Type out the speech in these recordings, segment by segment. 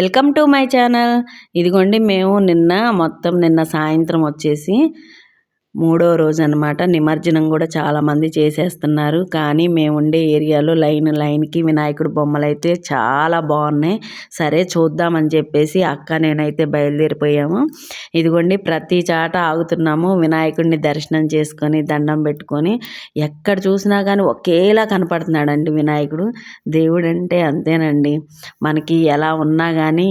Welcome to my channel. ఇదిగోండి మేము నిన్న మొత్తం నిన్న సాయంత్రం వచ్చేసి మూడో రోజు అనమాట నిమజ్జనం కూడా చాలామంది చేసేస్తున్నారు. కానీ మేము ఉండే ఏరియాలో లైన్ లైన్కి వినాయకుడు బొమ్మలు అయితే చాలా బాగున్నాయి. సరే చూద్దామని చెప్పేసి అక్క నేనైతే బయలుదేరిపోయాము. ఇదిగోండి ప్రతి చాట ఆగుతున్నాము. వినాయకుడిని దర్శనం చేసుకొని దండం పెట్టుకొని ఎక్కడ చూసినా కానీ ఒకేలా కనపడుతున్నాడండి వినాయకుడు. దేవుడు అంటే అంతేనండి. మనకి ఎలా ఉన్నా కానీ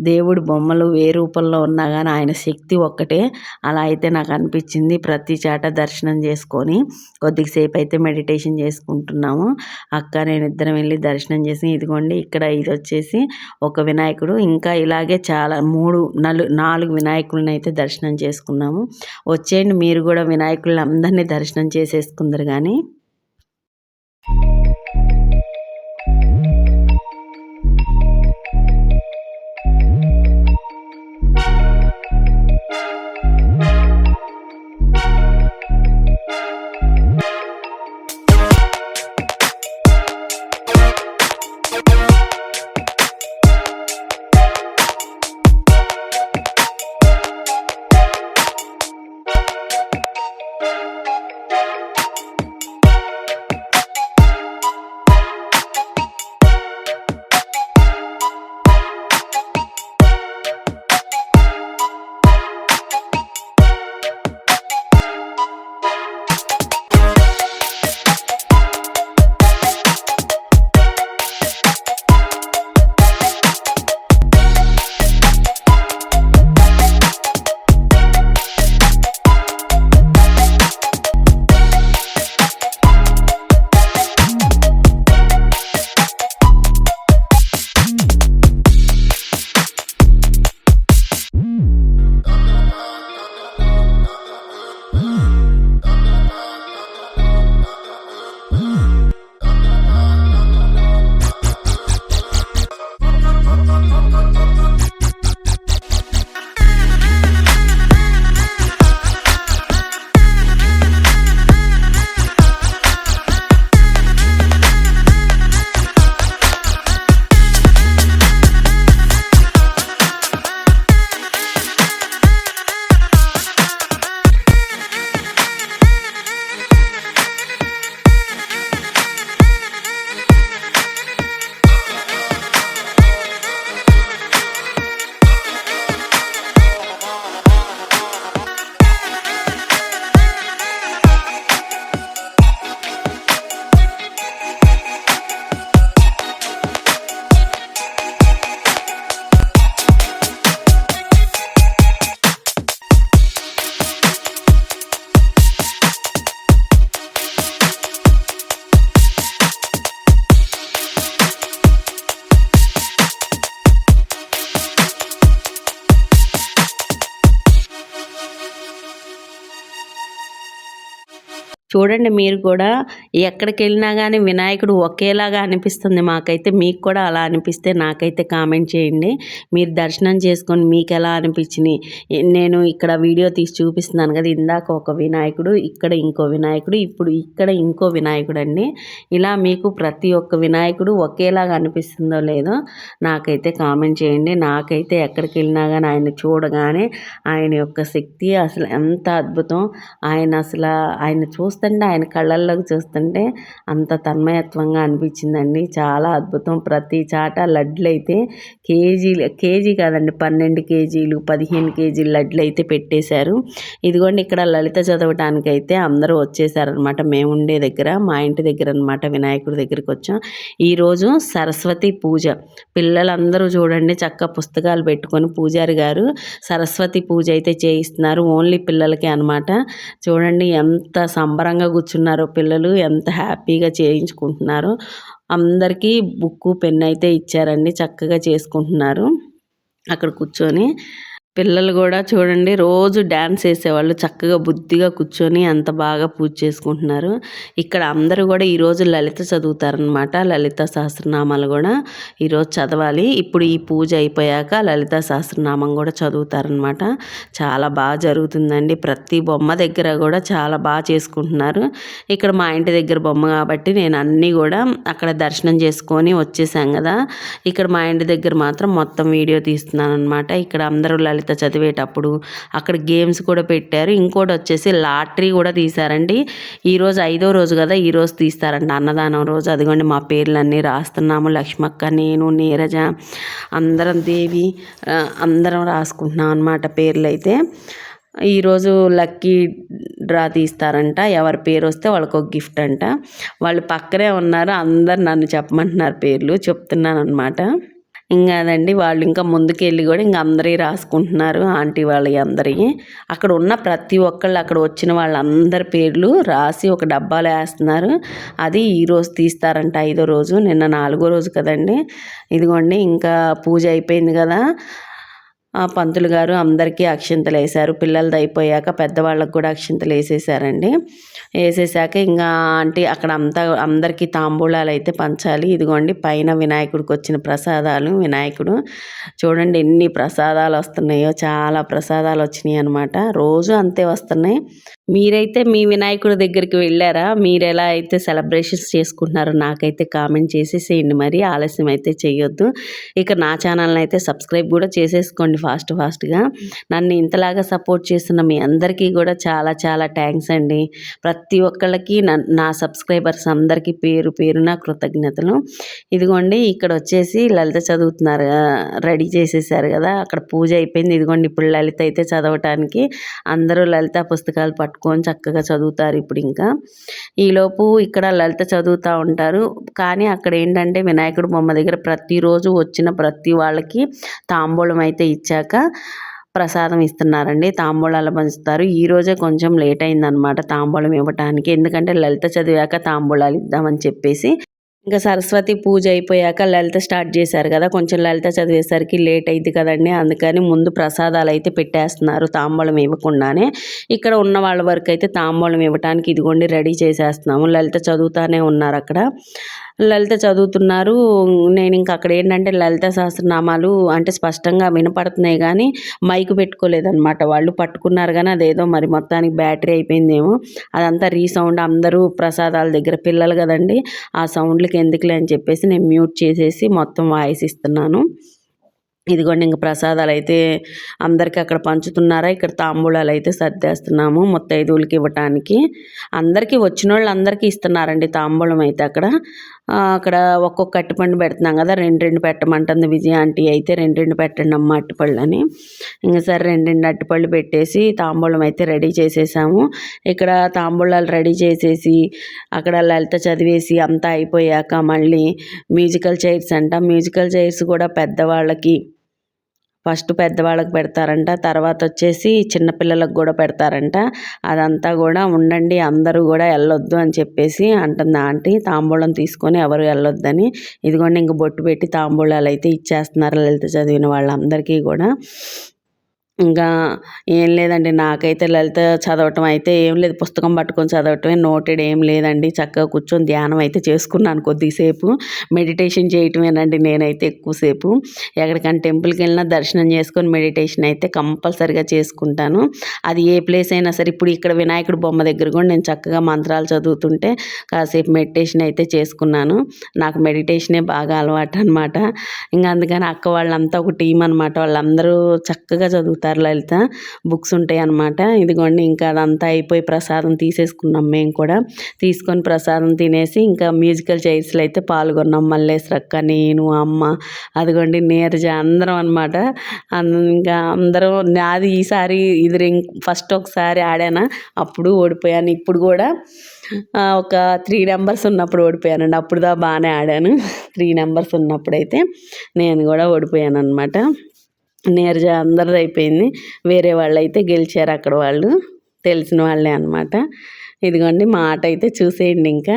దేవుడు బొమ్మలు ఏ రూపంలో ఉన్నా కానీ ఆయన శక్తి ఒక్కటే. అలా అయితే నాకు అనిపించింది. ప్రతి చాట దర్శనం చేసుకొని కొద్దిసేపు అయితే మెడిటేషన్ చేసుకుంటున్నాము. అక్క నేను ఇద్దరం వెళ్ళి దర్శనం చేసి ఇదిగోండి ఇక్కడ ఇది వచ్చేసి ఒక వినాయకుడు. ఇంకా ఇలాగే చాలా మూడు నలు నాలుగు వినాయకులను అయితే దర్శనం చేసుకున్నాము. వచ్చేయండి మీరు కూడా వినాయకులను అందరినీ దర్శనం చేసేసుకుందరు కానీ. చూడండి మీరు కూడా ఎక్కడికి వెళ్ళినా కానీ వినాయకుడు ఒకేలాగా అనిపిస్తుంది మాకైతే మీకు కూడా అలా అనిపిస్తే నాకైతే కామెంట్ చేయండి. మీరు దర్శనం చేసుకొని మీకు ఎలా అనిపించినాయి నేను ఇక్కడ వీడియో తీసి చూపిస్తున్నాను కదా ఇందాక ఒక వినాయకుడు ఇక్కడ ఇంకో వినాయకుడు ఇప్పుడు ఇక్కడ ఇంకో వినాయకుడు అండి ఇలా మీకు ప్రతి ఒక్క వినాయకుడు ఒకేలాగా అనిపిస్తుందో లేదో నాకైతే కామెంట్ చేయండి. నాకైతే ఎక్కడికి వెళ్ళినా కానీ ఆయన చూడగానే ఆయన యొక్క శక్తి అసలు ఎంత అద్భుతం. ఆయన అసలు ఆయన చూస్తే చూస్తుంటే ఆయన కళ్ళల్లోకి చూస్తుంటే అంత తన్మయత్వంగా అనిపించిందండి. చాలా అద్భుతం. ప్రతి చాట లడ్లు అయితే కేజీలు కేజీ కాదండి పన్నెండు కేజీలు పదిహేను కేజీలు లడ్లు అయితే పెట్టేశారు. ఇదిగోండి ఇక్కడ లలిత చదవటానికి అయితే అందరూ వచ్చేసారనమాట మేము ఉండే దగ్గర మా ఇంటి దగ్గర అనమాట వినాయకుడి దగ్గరికి వచ్చాం. ఈరోజు సరస్వతి పూజ. పిల్లలందరూ చూడండి చక్క పుస్తకాలు పెట్టుకొని పూజారి గారు సరస్వతి పూజ అయితే చేయిస్తున్నారు. ఓన్లీ పిల్లలకి అనమాట చూడండి ఎంత సంబరం సంబరంగా కూర్చున్నారో పిల్లలు ఎంత హ్యాపీగా చేయించుకుంటున్నారో. అందరికీ బుక్కు పెన్ అయితే ఇచ్చారండి చక్కగా చేసుకుంటున్నారు. అక్కడ కూర్చొని పిల్లలు కూడా చూడండి రోజు డ్యాన్స్ వేసేవాళ్ళు చక్కగా బుద్ధిగా కూర్చొని అంత బాగా పూజ చేసుకుంటున్నారు. ఇక్కడ అందరూ కూడా ఈరోజు లలిత చదువుతారనమాట లలిత సహస్రనామాలు కూడా ఈరోజు చదవాలి. ఇప్పుడు ఈ పూజ అయిపోయాక లలిత సహస్రనామం కూడా చదువుతారనమాట చాలా బాగా జరుగుతుందండి. ప్రతి బొమ్మ దగ్గర కూడా చాలా బాగా చేసుకుంటున్నారు. ఇక్కడ మా ఇంటి దగ్గర బొమ్మ కాబట్టి నేను అన్నీ కూడా అక్కడ దర్శనం చేసుకొని వచ్చేసాం కదా. ఇక్కడ మా ఇంటి దగ్గర మాత్రం మొత్తం వీడియో తీస్తున్నాను అనమాట ఇక్కడ అందరూ లలిత చదివేటప్పుడు. అక్కడ గేమ్స్ కూడా పెట్టారు. ఇంకోటి వచ్చేసి లాటరీ కూడా తీశారండి. ఈరోజు ఐదో రోజు కదా ఈరోజు తీస్తారండి అన్నదానం రోజు. అదిగోండి మా పేర్లన్నీ రాస్తున్నాము. లక్ష్మక్క నేను నీరజ అందరం దేవి అందరం రాసుకుంటున్నాం అనమాట పేర్లు అయితే ఈరోజు లక్కీ డ్రా తీస్తారంట. ఎవరి పేరు వస్తే వాళ్ళకి ఒక గిఫ్ట్ అంట. వాళ్ళు పక్కనే ఉన్నారు. అందరు నన్ను చెప్పమంటున్నారు పేర్లు. చెప్తున్నాను అనమాట ఇంకా అదండి వాళ్ళు ఇంకా ముందుకెళ్ళి కూడా ఇంకా అందరి రాసుకుంటున్నారు ఆంటీ వాళ్ళ అందరి అక్కడ ఉన్న ప్రతి ఒక్కళ్ళు అక్కడ వచ్చిన వాళ్ళందరి పేర్లు రాసి ఒక డబ్బాలో వేస్తున్నారు. అది ఈరోజు తీస్తారంట ఐదో రోజు నిన్న నాలుగో రోజు కదండి. ఇదిగోండి ఇంకా పూజ అయిపోయింది కదా. ఆ పంతులు గారు అందరికీ అక్షింతలు వేశారు పిల్లలది అయిపోయాక పెద్దవాళ్ళకి కూడా అక్షింతలు వేసేసారండి వేసేసాక ఇంకా ఆంటీ అక్కడ అంతా అందరికీ తాంబూలాలు అయితే పంచాలి. ఇదిగోండి పైన వినాయకుడికి వచ్చిన ప్రసాదాలు. వినాయకుడు చూడండి ఎన్ని ప్రసాదాలు వస్తున్నాయో చాలా ప్రసాదాలు వచ్చినాయి అనమాట రోజు అంతే వస్తున్నాయి. మీరైతే మీ వినాయకుడి దగ్గరికి వెళ్ళారా? మీరు ఎలా అయితే సెలబ్రేషన్స్ చేసుకుంటున్నారో నాకైతే కామెంట్ చేసేసేయండి మరి ఆలస్యం అయితే చేయొద్దు. ఇక నా ఛానల్ని అయితే సబ్స్క్రైబ్ కూడా చేసేసుకోండి ఫాస్ట్ ఫాస్ట్గా. నన్ను ఇంతలాగా సపోర్ట్ చేస్తున్న మీ అందరికీ కూడా చాలా చాలా థ్యాంక్స్ అండి. ప్రతి ఒక్కళ్ళకి నా- నా సబ్స్క్రైబర్స్ అందరికీ పేరు పేరున కృతజ్ఞతలు. ఇదిగోండి ఇక్కడ వచ్చేసి లలిత చదువుతున్నారు రెడీ చేసేసారు కదా. అక్కడ పూజ అయిపోయింది. ఇదిగోండి ఇప్పుడు లలిత అయితే చదవటానికి అందరూ లలిత పుస్తకాలు పట్టుకొని చక్కగా చదువుతారు ఇప్పుడు ఇంకా. ఈలోపు ఇక్కడ లలిత చదువుతూ ఉంటారు. కానీ అక్కడ ఏంటంటే వినాయకుడు బొమ్మ దగ్గర ప్రతిరోజు వచ్చిన ప్రతి వాళ్ళకి తాంబూలం అయితే ఇచ్చాక ప్రసాదం ఇస్తున్నారండి. తాంబూలాలు పంచుతారు. ఈ రోజే కొంచెం లేట్ అయిందనమాట తాంబూలం ఇవ్వటానికి. ఎందుకంటే లలిత చదివాక తాంబూలాలు ఇద్దామని చెప్పేసి ఇంకా సరస్వతి పూజ అయిపోయాక లలిత స్టార్ట్ చేశారు కదా కొంచెం లలిత చదివేసరికి లేట్ అయింది కదండి అందుకని ముందు ప్రసాదాలు అయితే పెట్టేస్తున్నారు తాంబూలం ఇవ్వకుండానే. ఇక్కడ ఉన్న వాళ్ళ వరకు అయితే తాంబూలం ఇవ్వటానికి ఇదిగోండి రెడీ చేసేస్తున్నాము లలిత చదువుతానే ఉన్నారు అక్కడ. లలిత చదువుతున్నారు. నేను ఇంక అక్కడ ఏంటంటే లలిత సహస్రనామాలు అంటే స్పష్టంగా వినపడుతున్నాయి కానీ మైక్ పెట్టుకోలేదన్నమాట. వాళ్ళు పట్టుకున్నారు కానీ అదేదో మరి మొత్తానికి బ్యాటరీ అయిపోయిందేమో. అదంతా రీసౌండ్ అందరూ ప్రసాదాల దగ్గర పిల్లలు కదండి. ఆ సౌండ్లకి ఎందుకులే అని చెప్పేసి నేను మ్యూట్ చేసేసి మొత్తం వాయిస్ ఇస్తున్నాను. ఇదిగోండి ఇంక ప్రసాదాలు అయితే అందరికీ అక్కడ పంచుతున్నారా? ఇక్కడ తాంబూలాలు అయితే సర్దేస్తున్నాము ముత్తైదువులకి ఇవ్వటానికి. అందరికీ వచ్చిన వాళ్ళు అందరికీ ఇస్తున్నారండి తాంబూలం అయితే అక్కడ. అక్కడ ఒక్కొక్క అట్టిపండు పెడుతున్నాం కదా రెండు రెండు పెట్టమంటుంది విజయ ఆంటీ అయితే రెండు రెండు పెట్టండి అమ్మ అట్టిపళ్ళు అని. ఇంకా సరే రెండు రెండు అట్టిపళ్ళు పెట్టేసి తాంబూలం అయితే రెడీ చేసేసాము. ఇక్కడ తాంబూలాలు రెడీ చేసేసి అక్కడ లలిత చదివేసి అంతా అయిపోయాక మళ్ళీ మ్యూజికల్ చైర్స్ అంట. మ్యూజికల్ చైర్స్ కూడా పెద్దవాళ్ళకి ఫస్ట్ పెద్దవాళ్ళకి పెడతారంట తర్వాత వచ్చేసి చిన్నపిల్లలకు కూడా పెడతారంట. అదంతా కూడా ఉండండి అందరూ కూడా వెళ్ళొద్దు అని చెప్పేసి అంటుంది ఆంటీ. తాంబూలం తీసుకొని ఎవరు వెళ్ళొద్దని. ఇదిగోండి ఇంక బొట్టు పెట్టి తాంబూలాలు అయితే ఇచ్చేస్తున్నారు లలిత చదివిన వాళ్ళందరికీ కూడా. ఇంకా ఏం లేదండి. నాకైతే లలిత చదవటం అయితే ఏం లేదు. పుస్తకం పట్టుకొని చదవటమే నోటెడ్ ఏం లేదండి. చక్కగా కూర్చొని ధ్యానం అయితే చేసుకున్నాను కొద్దిసేపు. మెడిటేషన్ చేయటమేనండి నేనైతే ఎక్కువసేపు. ఎక్కడికైనా టెంపుల్కి వెళ్ళినా దర్శనం చేసుకొని మెడిటేషన్ అయితే కంపల్సరిగా చేసుకుంటాను. అది ఏ ప్లేస్ అయినా సరే ఇప్పుడు ఇక్కడ వినాయకుడు బొమ్మ దగ్గర కూడా నేను చక్కగా మంత్రాలు చదువుతుంటే కాసేపు మెడిటేషన్ అయితే చేసుకున్నాను. నాకు మెడిటేషనే బాగా అలవాటు అనమాట ఇంకా అందుకని అక్క వాళ్ళంతా ఒక టీం అనమాట వాళ్ళందరూ చక్కగా చదువుతారు. లలిత బుక్స్ ఉంటాయి అనమాట ఇదిగోండి ఇంకా అదంతా అయిపోయి ప్రసాదం తీసేసుకున్నాం మేము కూడా. తీసుకొని ప్రసాదం తినేసి ఇంకా మ్యూజికల్ చైర్స్లో అయితే పాల్గొన్నాం. మల్లేశ్వరక్క నేను అమ్మ అదిగోండి నీరజ అందరం అనమాట ఇంకా అందరం నాది ఈసారి ఇది రిం- ఫస్ట్ ఒకసారి ఆడానా? అప్పుడు ఓడిపోయాను. ఇప్పుడు కూడా ఒక త్రీ నెంబర్స్ ఉన్నప్పుడు ఓడిపోయానండి. అప్పుడు దా బాగానే ఆడాను. త్రీ నెంబర్స్ ఉన్నప్పుడైతే నేను కూడా ఓడిపోయాను అనమాట నీరజ అందరిది అయిపోయింది వేరే వాళ్ళు అయితే గెలిచారు. అక్కడ వాళ్ళు తెలిసిన వాళ్ళే అనమాట ఇదిగోండి మా ఆట అయితే చూసేయండి ఇంకా.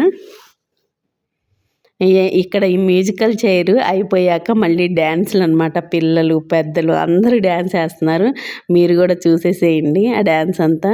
ఇక్కడ ఈ మ్యూజికల్ చైర్ అయిపోయాక మళ్ళీ డ్యాన్సులు అనమాట పిల్లలు పెద్దలు అందరూ డ్యాన్స్ వేస్తున్నారు. మీరు కూడా చూసేసేయండి ఆ డ్యాన్స్ అంతా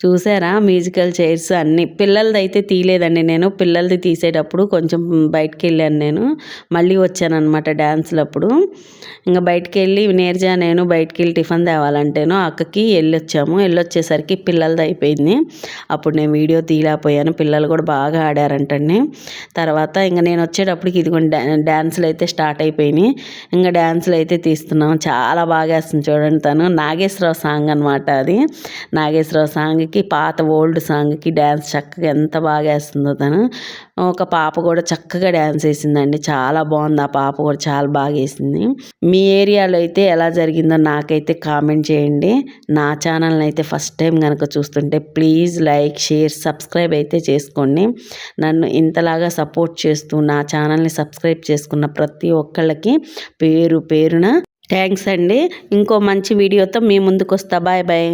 చూసారా? మ్యూజికల్ చైర్స్ అన్నీ. పిల్లలది అయితే తీయలేదండి నేను. పిల్లలది తీసేటప్పుడు కొంచెం బయటకు వెళ్ళాను నేను. మళ్ళీ వచ్చాను అనమాట డ్యాన్స్లప్పుడు ఇంకా బయటికి వెళ్ళి నేర్జా నేను బయటికి వెళ్ళి టిఫిన్ తేవాలంటేను అక్కకి వెళ్ళొచ్చాము వెళ్ళొచ్చేసరికి పిల్లలది అయిపోయింది. అప్పుడు నేను వీడియో తీయలేకపోయాను. పిల్లలు కూడా బాగా ఆడారంటండి. తర్వాత ఇంకా నేను వచ్చేటప్పటికి ఇదిగోండి డ్యా డ్యాన్సులు అయితే స్టార్ట్ అయిపోయినాయి. ఇంకా డ్యాన్సులు అయితే తీస్తున్నాం. చాలా బాగా వేస్తుంది చూడండి తను. నాగేశ్వరరావు సాంగ్ అనమాట అది. నాగేశ్వరరావు సాంగ్కి పాత ఓల్డ్ సాంగ్కి డ్యాన్స్ చక్కగా ఎంత బాగా వేస్తుందో తను. ఒక పాప కూడా చక్కగా డ్యాన్స్ వేసిందండి. చాలా బాగుంది. ఆ పాప కూడా చాలా బాగా వేసింది మీ ఏరియాలో అయితే ఎలా జరిగిందో నాకైతే కామెంట్ చేయండి. నా ఛానల్ని అయితే ఫస్ట్ టైం కనుక చూస్తుంటే ప్లీజ్ లైక్ షేర్ సబ్స్క్రైబ్ అయితే చేసుకోండి. నన్ను ఇంతలాగా సపోర్ట్ చేస్తూ నా ఛానల్ని సబ్స్క్రైబ్ చేసుకున్న ప్రతి ఒక్కళ్ళకి పేరు పేరున థ్యాంక్స్ అండి. ఇంకో మంచి వీడియోతో మీ ముందుకు వస్తా బాయ్ బాయ్.